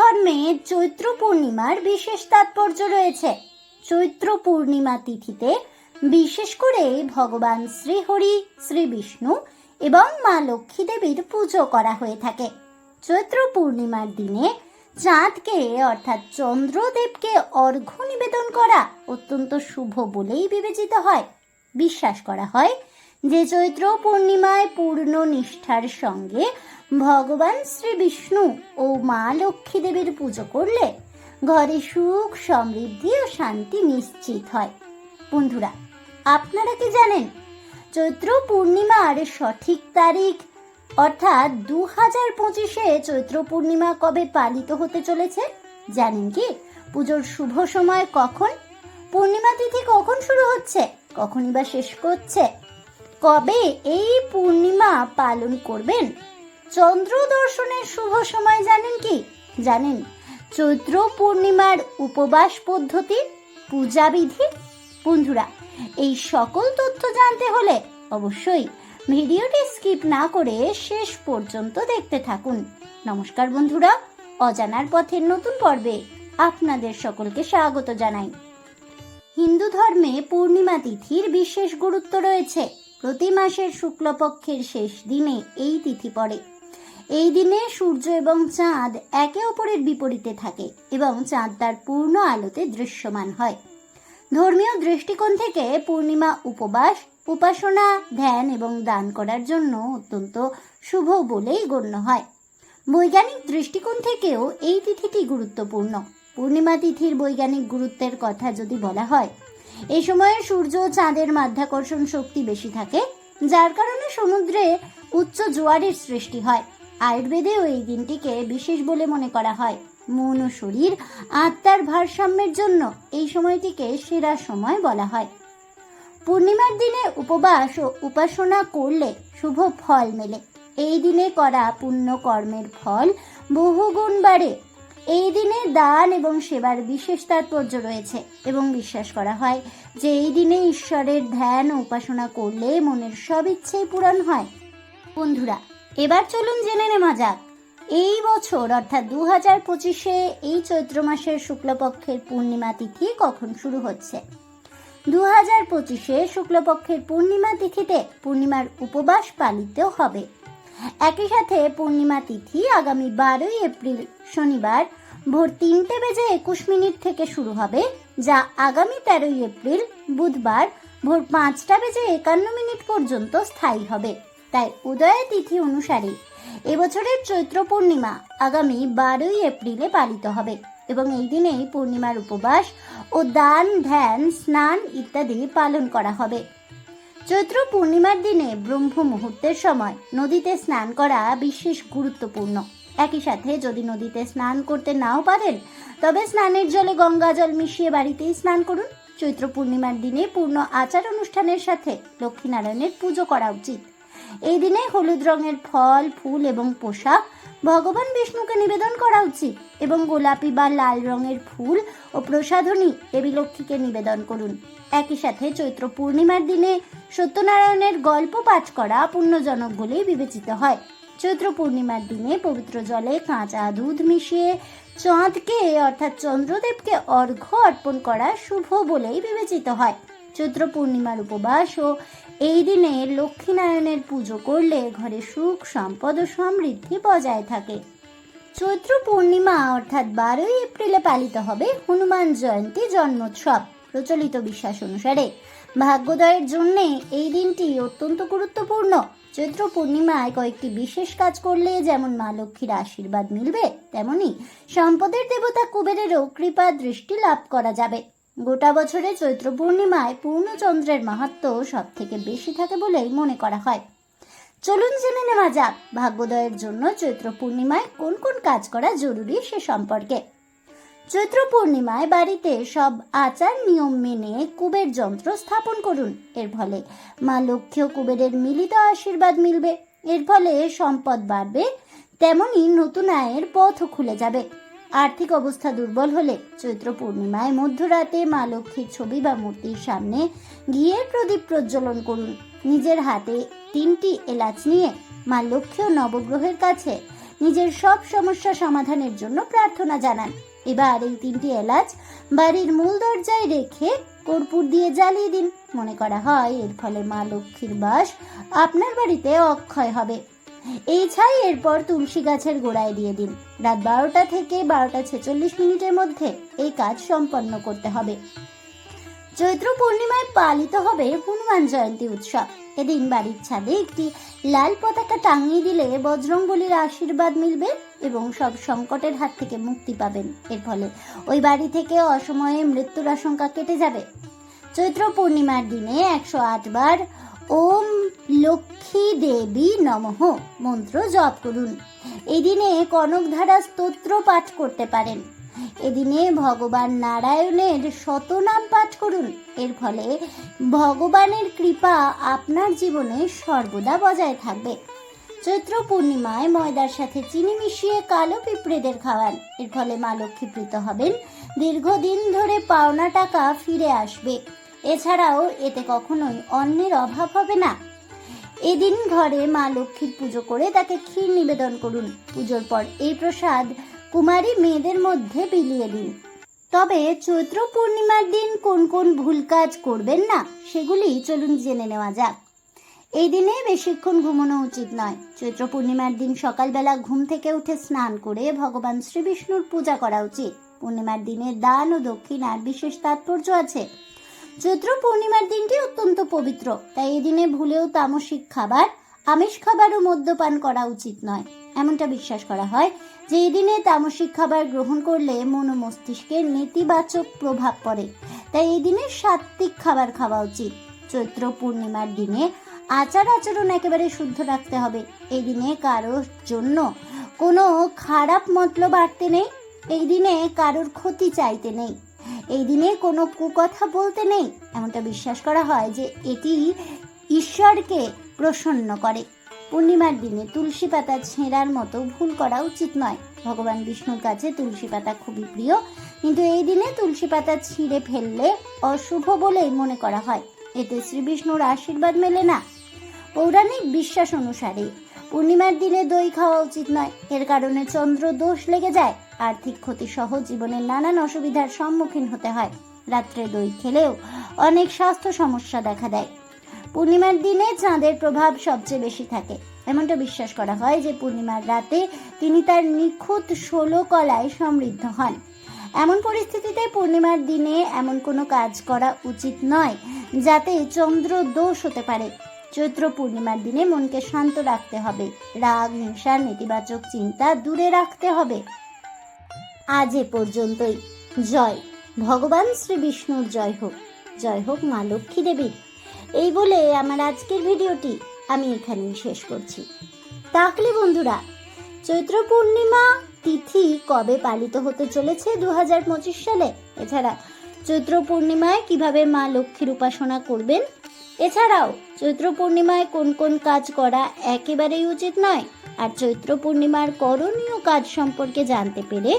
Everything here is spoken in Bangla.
ধর্মে চৈত্র পূর্ণিমার বিশেষ তাৎপর্য রয়েছে। চৈত্র পূর্ণিমা তিথিতে বিশেষ করে ভগবান শ্রীহরি শ্রী বিষ্ণু এবং মা লক্ষ্মী দেবীর পুজো করা হয়ে থাকে। চৈত্র পূর্ণিমার দিনে চাঁদকে, অর্থাৎ চন্দ্রদেবকে অর্ঘ্য নিবেদন করা অত্যন্ত শুভ বলেই বিবেচিত হয়। বিশ্বাস করা হয় যে চৈত্র পূর্ণিমায় পূর্ণ নিষ্ঠার সঙ্গে ভগবান শ্রী বিষ্ণু ও মা লক্ষ্মী দেবীর পুজো করলে ঘরে সুখ, সমৃদ্ধি ও শান্তি নিশ্চিত হয়। বন্ধুরা, আপনারা কি জানেন, চৈত্র পূর্ণিমার সঠিক তারিখ অর্থাৎ দু হাজার পঁচিশে চৈত্র পূর্ণিমা কবে পালিত হতে চলেছে? জানেন কি? পুজোর শুভ সময় কখন? পূর্ণিমা তিথি কখন শুরু হচ্ছে? কখনই বা শেষ করছে? কবে এই পূর্ণিমা পালন করবেন? চন্দ্র দর্শনের শুভ সময় জানেন কি? জানেন, চৈত্র পূর্ণিমার উপবাস পদ্ধতি পূজাবিধি বন্ধুরা, এই সকল তথ্য জানতে হলে অবশ্যই ভিডিওটি স্কিপ না করে শেষ পর্যন্ত দেখতে থাকুন। নমস্কার বন্ধুরা, অজানার পথের নতুন পর্বে আপনাদের সকলকে স্বাগত জানাই। হিন্দু ধর্মে পূর্ণিমা তিথির বিশেষ গুরুত্ব রয়েছে। প্রতি মাসের শুক্লপক্ষের শেষ দিনে এই তিথি পড়ে। এই দিনে সূর্য এবং চাঁদ একে অপরের বিপরীতে থাকে এবং চাঁদ তার পূর্ণ আলোতে দৃশ্যমান হয়। ধর্মীয় দৃষ্টিকোণ থেকে পূর্ণিমা উপবাস, উপাসনা, ধ্যান এবং দান করার জন্য অত্যন্ত শুভ বলেই গণ্য হয়। বৈজ্ঞানিক দৃষ্টিকোণ থেকেও এই তিথিটি গুরুত্বপূর্ণ। পূর্ণিমা তিথির বৈজ্ঞানিক গুরুত্বের কথা যদি বলা হয় এই সময়ে সূর্য চাঁদের মাধ্যাকর্ষণ শক্তি বেশি থাকে, যার কারণে সমুদ্রে উচ্চ জোয়ারের সৃষ্টি হয়। আয়ুর্বেদেও এই দিনটিকে বিশেষ বলে মনে করা হয়। মন ও শরীর, আত্মার ভারসাম্যের জন্য এই সময়টিকে সেরা সময় বলা হয়। পূর্ণিমার দিনে উপবাস ও উপাসনা করলে শুভ ফল মেলে। এই দিনে করা পুণ্য কর্মের ফল বহুগুণ বাড়ে। এই দিনে দান এবং সেবার বিশেষ তাৎপর্য রয়েছে এবং বিশ্বাস করা হয় যে এই দিনে ঈশ্বরের ধ্যান ও উপাসনা করলে মনের সব ইচ্ছেই পূরণ হয়। বন্ধুরা এবার চলুন জেনে নেওয়া যাক। এই বছর, অর্থাৎ দু হাজার পঁচিশে এই চৈত্র মাসের শুক্লপক্ষের পূর্ণিমা তিথি কখন শুরু হচ্ছে? দু হাজার পঁচিশে শুক্লপক্ষের পূর্ণিমা তিথিতে পূর্ণিমার উপবাস পালিত হবে। একই সাথে পূর্ণিমা তিথি আগামী বারোই এপ্রিল, শনিবার ভোর তিনটে বেজে একুশ মিনিট থেকে শুরু হবে, যা আগামী তেরোই এপ্রিল, বুধবার ভোর পাঁচটা বেজে একান্ন মিনিট পর্যন্ত স্থায়ী হবে। তাই উদয় তিথি অনুসারে এবছরের চৈত্র পূর্ণিমা আগামী বারোই এপ্রিলে পালিত হবে এবং এই দিনেই পূর্ণিমার উপবাস ও দান, ধ্যান, স্নান ইত্যাদি পালন করা হবে। চৈত্র পূর্ণিমার দিনে ব্রহ্ম মুহূর্তের সময় নদীতে স্নান করা বিশেষ গুরুত্বপূর্ণ। একই সাথে যদি নদীতে স্নান করতে নাও পারেন, তবে স্নানের জলে গঙ্গা জল মিশিয়ে বাড়িতেই স্নান করুন। চৈত্র পূর্ণিমার দিনে পূর্ণ আচার অনুষ্ঠানের সাথে লক্ষ্মীনারায়ণের পুজো করা উচিত। এই দিনে হলুদ রঙের ফল, ফুল এবং পোশাক ভগবান বিষ্ণুকে নিবেদন করা উচিত এবং গোলাপি বা লাল রঙের ফুল ও প্রসাধনী দেবী লক্ষ্মীকে নিবেদন করুন। একই সাথে চৈত্র পূর্ণিমার দিনে সত্যনারায়ণের গল্প পাঠ করা পুণ্যজনক বলেই বিবেচিত হয়। চৈত্র পূর্ণিমার দিনে পবিত্র জলে কাঁচা দুধ মিশিয়ে চাঁদকে, অর্থাৎ চন্দ্রদেবকে অর্ঘ্য অর্পণ করা শুভ বলেই বিবেচিত হয়। চৈত্র পূর্ণিমার উপবাস ও এই দিনে লক্ষ্মীনারায়ণের পুজো করলে ঘরে সুখ, সম্পদ ও সমৃদ্ধি বজায় থাকে। চৈত্র পূর্ণিমা, অর্থাৎ বারোই এপ্রিলে পালিত হবে হনুমান জয়ন্তী জন্মোৎসব, প্রচলিত বিশ্বাস অনুসারে। ভাগ্যোদয়ের জন্যে এই দিনটি অত্যন্ত গুরুত্বপূর্ণ। চৈত্র পূর্ণিমায় কয়েকটি বিশেষ কাজ করলে যেমন মা লক্ষ্মীর আশীর্বাদ মিলবে, তেমনি সম্পদের দেবতা কুবেরেরও কৃপা দৃষ্টি লাভ করা যাবে। গোটা বছরে চৈত্র পূর্ণিমায় পূর্ণচন্দ্রের মাহাত্ম সব থেকে বেশি থাকে বলেই মনে করা হয়। চলুন জেনে নেওয়া যাক ভাগ্যোদয়ের জন্য চৈত্র পূর্ণিমায় কোন কোন কাজ করা জরুরি সে সম্পর্কে। চৈত্র পূর্ণিমায় বাড়িতে সব আচার নিয়ম মেনে কুবের যন্ত্র স্থাপন করুন। এর ফলে মা লক্ষ্মী কুবেরের মিলিত আশীর্বাদ মিলবে। এর ফলে সম্পদ বাড়বে, তেমনি নতুন আয়ের পথও খুলে যাবে। আর্থিক অবস্থা দুর্বল হলে চৈত্র পূর্ণিমায় মধ্যরাতে মা লক্ষ্মীর ছবি বা মূর্তির সামনে ঘিয়ের প্রদীপ প্রজ্বলন করুন। নিজের হাতে তিনটি এলাচ নিয়ে মা লক্ষ্মী ও নবগ্রহের কাছে নিজের সব সমস্যা সমাধানের জন্য প্রার্থনা জানান। এবার এই তিনটি এলাচ বাড়ির মূল দরজায় রেখে কর্পূর দিয়ে জ্বালিয়ে দিন। মনে করা হয় এর ফলে মা লক্ষ্মীর বাস আপনার বাড়িতে অক্ষয় হবে। এই ছাই এরপর তুলসী গাছের গোড়ায় দিয়ে দিন। রাত বারোটা থেকে বারোটা ছেচল্লিশ মিনিটের মধ্যে এই কাজ সম্পন্ন করতে হবে। চৈত্র পূর্ণিমায় পালিত হবে হনুমান জয়ন্তী উৎসব। এদিন বাড়ির ছাদে একটি লাল পতাকা টাঙিয়ে দিলে বজরংবলীর আশীর্বাদ মিলবে এবং সব সংকটের হাত থেকে মুক্তি পাবেন। এর ফলে ওই বাড়ি থেকে অসময়ে মৃত্যুর আশঙ্কা কেটে যাবে। চৈত্র পূর্ণিমার দিনে একশো আট বার ওম লক্ষ্মী দেবী নমঃ মন্ত্র জপ করুন। এদিনে দিনে কনকধারা স্তোত্র পাঠ করতে পারেন। এদিনে ভগবান নারায়ণের শতনাম পাঠ করুন। এর ফলে ভগবানের কৃপা আপনার জীবনে সর্বদা বজায় থাকবে। চৈত্র পূর্ণিমায় ময়দার সাথে চিনি মিশিয়ে কালো পিঁপড়েদের খাওয়ান। এর ফলে মা লক্ষ্মীপ্রীত হবেন। দীর্ঘদিন ধরে পাওনা টাকা ফিরে আসবে। এছাড়াও এতে কখনোই অন্যের অভাব হবে না। এদিন ঘরে মা লক্ষ্মীর পুজো করে তাকে ক্ষীর নিবেদন করুন। পুজোর পর এই প্রসাদ কুমারী মেয়েদের মধ্যে বিলিয়ে দিন। তবে চৈত্র পূর্ণিমার দিন কোন কোন ভুল কাজ করবেন না, সেগুলি চলুন জেনে নেওয়া যাক। এই দিনে বেশিক্ষণ ঘুমানো উচিত নয়। চৈত্র পূর্ণিমার দিন সকালবেলা ঘুম থেকে উঠে স্নান করে ভগবান শ্রী বিষ্ণুর পূজা করা উচিত। পূর্ণিমার দিনে দান ও দক্ষিণার বিশেষ তাৎপর্য আছে। চৈত্র পূর্ণিমার দিনটি অত্যন্ত পবিত্র। তাই এই দিনে ভুলেও তামসিক খাবার, আমিষ খাবার ও মদ্যপান করা উচিত নয়। এমনটা বিশ্বাস করা হয় যে এই দিনে তামসিক খাবার গ্রহণ করলে মন ও মস্তিষ্কে নেতিবাচক প্রভাব পড়ে। তাই এই দিনে সাত্বিক খাবার খাওয়া উচিত। চৈত্র পূর্ণিমার দিনে আচার আচরণ একেবারে শুদ্ধ রাখতে হবে। এই দিনে কারোর জন্য কোনো খারাপ মতলব আটতে নেই। এই দিনে কারোর ক্ষতি চাইতে নেই। এই দিনে কোনো কুকথা বলতে নেই। এমনটা বিশ্বাস করা হয় যে এটি ঈশ্বরকে প্রসন্ন করে। পূর্ণিমার দিনে তুলসী পাতা ছেঁড়ার মতো ভুল করা উচিত নয়। ভগবান বিষ্ণুর কাছে তুলসী পাতা খুবই প্রিয়। কিন্তু এই দিনে তুলসী পাতা ছিঁড়ে ফেললে অশুভ বলেই মনে করা হয়। এতে শ্রী বিষ্ণুর আশীর্বাদ মেলে না। পৌরাণিক বিশ্বাস অনুসারে পূর্ণিমার দিনে দই খাওয়া উচিত নয়। এর কারণে চন্দ্র দোষ লেগে যায়। আর্থিক ক্ষতি সহ জীবনের নানান অসুবিধার সম্মুখীন হতে হয়। রাত্রে দই খেলেও অনেক স্বাস্থ্য সমস্যা দেখা দেয়। পূর্ণিমার দিনে চাঁদের প্রভাব সবচেয়ে বেশি থাকে। এমনটা বিশ্বাস করা হয় যে পূর্ণিমার রাতে তিনি তার নিখুঁত ষোলো কলায় সমৃদ্ধ হন। এমন পরিস্থিতিতে পূর্ণিমার দিনে এমন কোনো কাজ করা উচিত নয় যাতে চন্দ্র দোষ হতে পারে। চৈত্র পূর্ণিমার দিনে মনকে শান্ত রাখতে হবে। রাগ, হিংসা, নেতিবাচক চিন্তা দূরে রাখতে হবে। আজ এ পর্যন্তই। জয়। ভগবান শ্রী বিষ্ণুর জয় হোক। জয় হোক মা লক্ষ্মী দেবীর। এই বলে আমার আজকের ভিডিওটি আমি এখানেই শেষ করছি। তাহলে বন্ধুরা, চৈত্র পূর্ণিমা তিথি কবে পালিত হতে চলেছে দু হাজার পঁচিশ সালে? এছাড়া চৈত্র পূর্ণিমায় কীভাবে মা লক্ষ্মীর উপাসনা করবেন? এছাড়াও চৈত্র পূর্ণিমায় কোন কোন কাজ করা একেবারেই উচিত নয়? আর চৈত্র পূর্ণিমার করণীয় কাজ সম্পর্কে জানতে পেরে